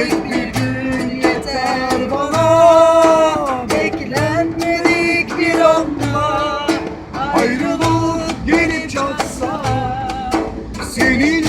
Bir gün yeter bana. Beklenmedik bir anda Ayrılık gelip Seni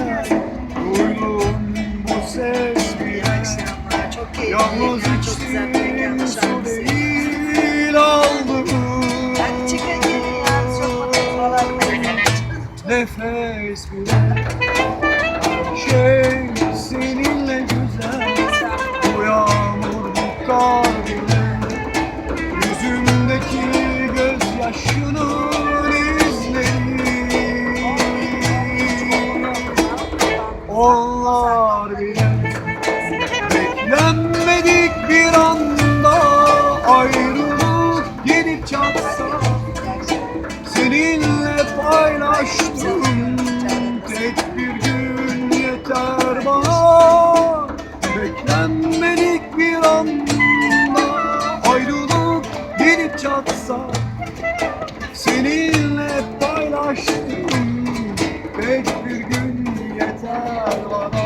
Duydum bu ses bir çok su değil aldım. Nefes bile. Şey seninle güzel. Bu yağmur bu kar Onlar bile Beklenmedik bir anda ayrılık gelip çatsa Seninle paylaştım tek bir gün yeter bana. Beklenmedik bir anda ayrılık gelip çatsa Seninle paylaştım tek bir gün yeter